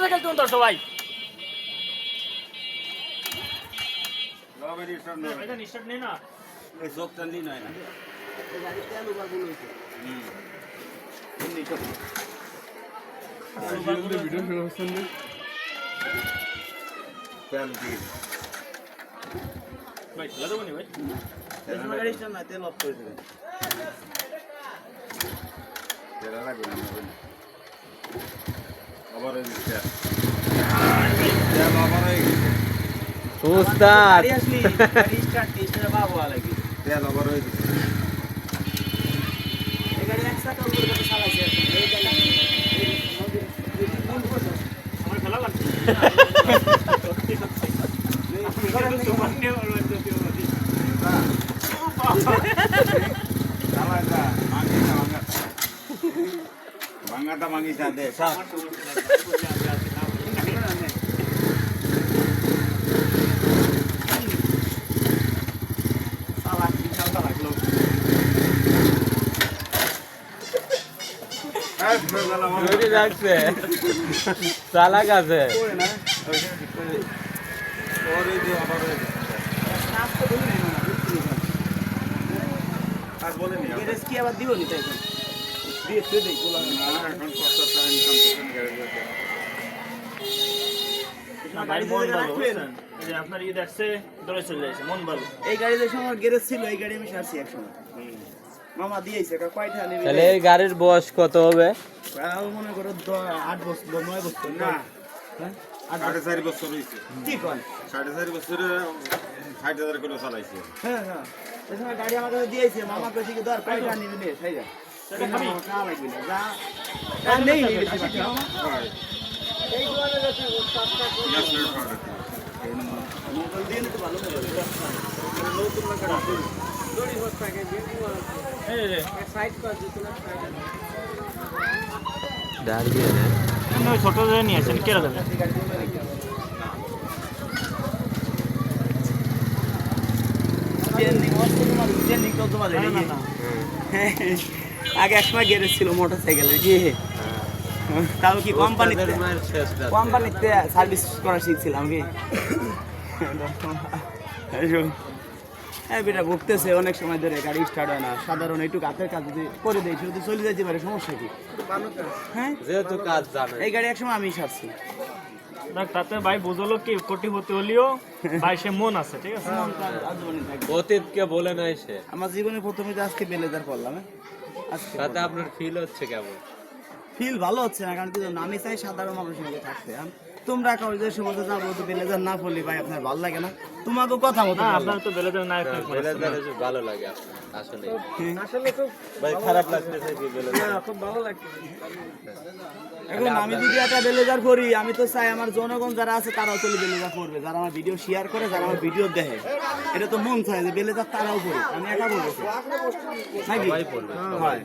Motorcycle তুলতো সবাই? এটা নিশ্চয় নেই ভাই খেলা দেবো নি ভাই? ভাঙিস చూస్తా Bangata mangisade. Sa. রাখছে চালাক আছে আবার দিব নি তাই দিয়ে দেই, আপনার ঈদ আসছে দৌড়ে চলে যাচ্ছে মন ভালো। এই গাড়ি সময় গ্যারেজ ছিল এই গাড়ি আমি সারছি একসময়। মামা দিয়েছে কয়টা নেবে? তাহলে এই গাড়ির বয়স কত হবে? মনে করো আট বছর নয় বছর না? হ্যাঁ? সাড়ে বছর। চারি বছর হয়েছে। কি কয়? সাড়ে চারি বছরে ষাট হাজার করে চালাইছে। হ্যাঁ হ্যাঁ। এই গাড়ি আমার কাছে দিয়েছে মামা কইছে কি ধর কয়টা নিবি? নে যা। নেই নেই ছোট নিয়ে আসেন কেরা না। আগে একসময় গ্যারেজ ছিল মোটর সাইকেলের কি তাও কি কোম্পানিতে। কোম্পানিতে সার্ভিস করা শিখছিলাম কি? হ্যাঁ বেটা ভুগতেছে অনেক সময় ধরে গাড়ি স্টার্ট হয় না। সাধারণ একটু হাতের কাজ যদি করে দেয় শুধু চলে যেতে পারে সমস্যা কি? হ্যাঁ? যেহেতু কাজ জানে। এই গাড়ি একসময় আমি সারছি। দেখ তাতে ভাই বুঝলো কি কোটিপতি হলেও ভাই সে মন আছে ঠিক আছে? থাকবে। অতীতকে বলে নাই সে। আমার জীবনে প্রথমে যে আজকে বেলেদার করলাম হ্যাঁ? আজকে তাতে আপনার ফিল হচ্ছে কেমন? ফিল ভালো হচ্ছে না কারণ কি জানো, আমি চাই সাধারণ মানুষের মধ্যে থাকতে? তোমরা কাউ যে সময় যাব তো বেলেদার না পড়লি ভাই আপনার ভালো লাগে না। তোমাকে কথা মতো না। আপনার তো হচ্ছে। বেলেদারে যে ভালো লাগে আসলে আসলে। খুব ভাই খারাপ লাগতেছে কি বেলেদার খুব ভালো লাগছে। এখন আমি যদি একটা বেলেজার করি আমি তো চাই আমার জনগণ যারা আছে তারাও চলে বেলেজার করবে। যারা আমার ভিডিও শেয়ার করে যারা আমার ভিডিও দেখে। এটা তো মন চায় যে বেলেজার তারাও করুক আমি একা করব নাকি? হয়।